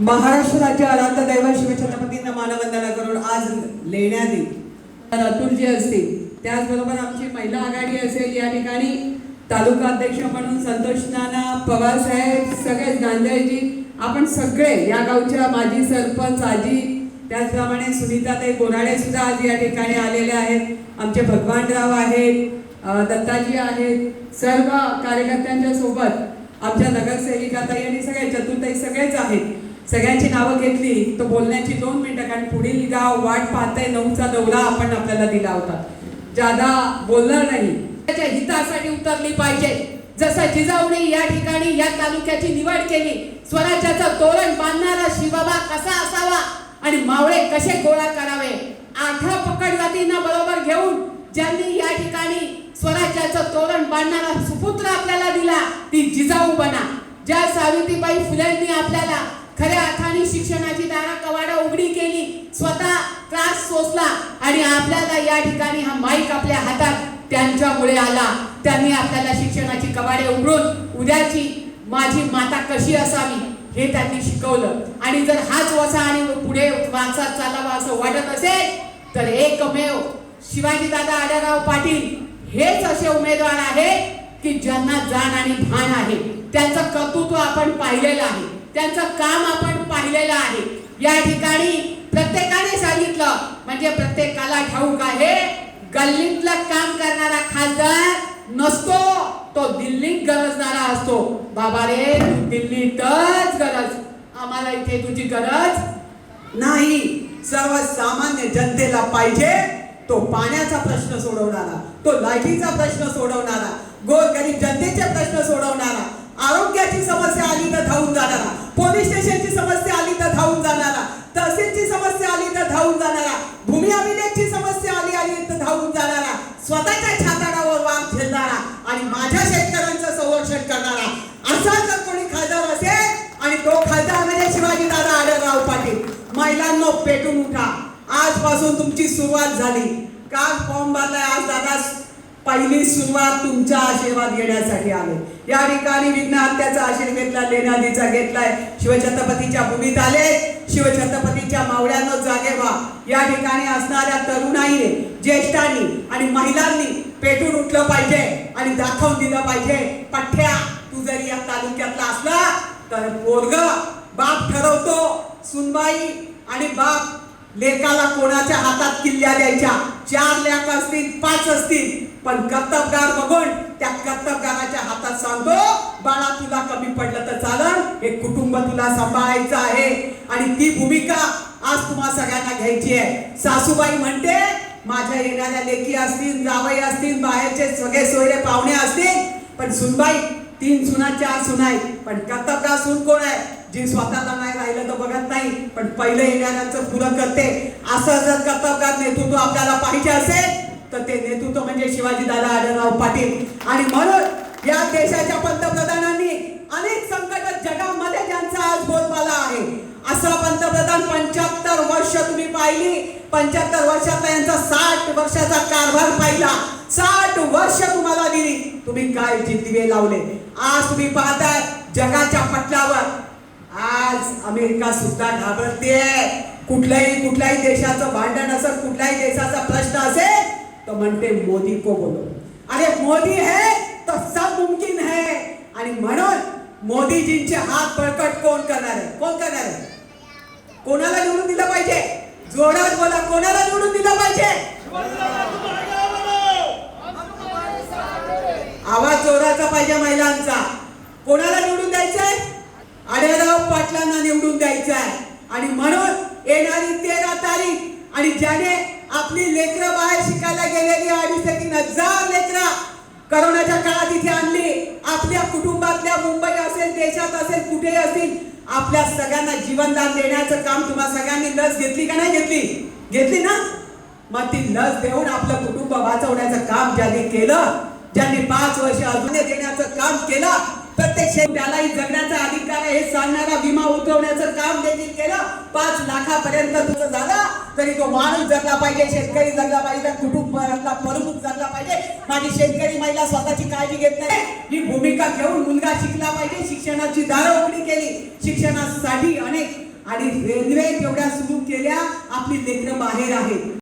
महाराष्ट्र राज्य आराध्य दैवत शिवछत्रपतींना मानवंदना करून आज लेण्यात येईल. तर अतुलजी असतील त्याचबरोबर आमची महिला आघाडी असेल या ठिकाणी तालुका अध्यक्ष म्हणून संतोष नाना पवार साहेब सगळेच गांधीजी आपण सगळे या गावच्या माजी सरपंच आजी त्याचप्रमाणे सुनीताताई बोराडे सुद्धा आज या ठिकाणी आलेले आहेत. आमचे भगवानराव आहेत दत्ताजी आहेत सर्व कार्यकर्त्यांच्या सोबत आमच्या नगरसेविकाताई आणि सगळे चतुर्थाई सगळेच आहेत. सगळ्यांची नावं घेतली तर बोलण्याची दोन मिनिटं कारण पुढील गाव वाट पाहताय नऊचा दौरा आपण आपल्याला दिला होता. जादा बोलणार नाही. त्याच्या हितासाठी उतरली पाहिजे. जसं जिजाऊने या ठिकाणी या तालुक्याची निवड केली स्वराज्याचा तोरण बांधणारा शिवबाबा कसा असावा आणि मावळे कसे गोळा करावे? आठा पकड जातींना बरोबर घेऊन ज्यांनी या ठिकाणी स्वराज्याचं तोरण बांधणारा सुपुत्र आपल्याला दिला ती जिजाऊ बना. ज्या सावित्रीबाई फुल्यांनी आपल्याला खऱ्या अर्थाने शिक्षणाची दारा कवाडा उघडी केली. स्वतः त्रास सोसला आणि आपल्याला या ठिकाणी हा माईक आपल्या हातात त्यांच्यामुळे आला. त्यांनी आपल्याला शिक्षणाची कवाडे उघडून उद्याची माझी माता कशी असावी हे त्यांनी शिकवलं. आणि जर हाच वसा आणि पुढे माणसात चालावा असं वाटत असेल तर एकमेव शिवाजी दादा आडराव पाटील हेच असे उमेदवार आहेत की ज्यांना जाण आणि भान आहे. त्यांचं कर्तृत्व आपण पाहिलेलं आहे. त्यांचं काम आपण पाहिलेलं आहे. या ठिकाणी प्रत्येकाने सांगितलं म्हणजे प्रत्येकाला ठाऊक आहे गल्लीतलं काम करणारा खासदार नसतो तो दिल्लीत गरजणारा असतो. बाबा रे तू दिल्लीतच गरज. आम्हाला इथे तुझी गरज नाही. सर्वसामान्य जनतेला पाहिजे तो पाण्याचा प्रश्न सोडवणारा तो लाईटीचा प्रश्न सोडवणारा महिलांनो पेटून उठा. आजपासून तुमची सुरुवात झाली. का फॉर्म भरलाय आज दादा पहिली सुरुवात तुमचा आशीर्वाद घेण्यासाठी आले. या ठिकाणी विघ्न हत्याचा आशीर्वाद घेतला लेनादीचा घेतलाय. शिवछत्रपतीच्या भूमीत आले. शिवछत्रपतीच्या मावळ्यांनो जागे व्हा. या ठिकाणी असणाऱ्या तरुणाईने ज्येष्ठांनी आणि महिलांनी पेटून उठलं पाहिजे आणि दाखवून दिलं पाहिजे. पठ्या तू जरी या तालुक्यातला असला तर पोरग बाप ठरवतो. सुनबाई आणि बाप लेकाला कोणाच्या हातात किल्ल्या द्यायच्या? चार लेख असतील पाच असतील. पण कर्तबगार बघून त्या कर्तबगाराच्या हातात सांगतो बाळा तुला कमी पडलं तर चालन. हे कुटुंब तुला सांभाळायचं आहे. आणि ती भूमिका आज तुम्हा सगळ्यांना घ्यायची आहे. सासूबाई म्हणते माझ्या येणाऱ्या लेकी असतील जावई असतील बाहेरचे सगळे सोयरे पाहुणे असतील. पण सुनबाई तीन सुना चार सुनाई पण कर्तबगार सून कोण आहे? जे स्वतःला नाही राहिलं तर बघत नाही पण पहिलं येणाऱ्यांचं पुरं करते. असं जर कर्तबगार नेतृत्व आपल्याला पाहिजे असेल तर ते नेतृत्व म्हणजे शिवाजी दादा आढळराव पाटील. आणि म्हणून या देशाच्या पंतप्रधानांनी अनेक संकट जगामध्ये ज्यांचा आज बोलबाला आहे. असा पंतप्रधान पंच्याहत्तर वर्ष तुम्ही पाहिली. पंच्याहत्तर वर्षाचा यांचा साठ वर्षाचा कारभार पाहिला. साठ वर्ष तुम्हाला दिली. तुम्ही काय जिद्दिवे लावले? आज तुम्ही पाहताय जगाच्या पटलावर आज अमेरिका सुद्धा घाबरते कुठल्याही कुठल्याही देशाचं भांडण असेल कुठल्याही देशाचा प्रश्न असेल तर म्हणते मोदी को बोलो. अरे मोदी है तर सब मुमकिन है. आणि म्हणून मोदीजींचे हात बळकट कोण करणार आहे? कोण करणार आहे? कोणाला निवडून दिलं पाहिजे? जोरात बोला कोणाला निवडून दिलं पाहिजे आवाज जोराचा पाहिजे महिलांचा कोणाला निवडून द्यायचंय आढळराव पाटलांना निवडून द्यायचं आहे आणि म्हणून येणारी तेरा तारीख आणि ज्याने आपली लेकरं बाहेर शिकायला गेलेली अडीच ते तीन हजार लेकरं करोनाच्या काळात इथे आणली. आपल्या कुटुंबातल्या मुंबई असेल देशात असेल कुठेही असतील आपल्या सगळ्यांना जीवनदान देण्याचं काम तुम्हा सगळ्यांनी लस घेतली का नाही घेतली? घेतली ना? मग ती लस देऊन आपलं कुटुंब वाचवण्याचं काम ज्यांनी केलं ज्यांनी पाच वर्ष अजून देण्याचं काम केलं प्रत्येक शेत त्यालाही जगण्याचा अधिकार आहे. हे सांगणारा विमा उतरवण्याचं काम देखील केलं. पाच लाखापर्यंत तुझं झालं. तरी तो माणूस जगला पाहिजे शेतकरी जगला पाहिजे कुटुंबातला प्रमुख जगला पाहिजे. माझी शेतकरी महिला स्वतःची काळजी घेत नाही. ही भूमिका घेऊन मुलगा शिकला पाहिजे. शिक्षणाची दारं उघडी केली. शिक्षणासाठी अनेक आणि रेल्वे तेवढ्या सुरू केल्या. आपली लेकरं बाहेर आहेत.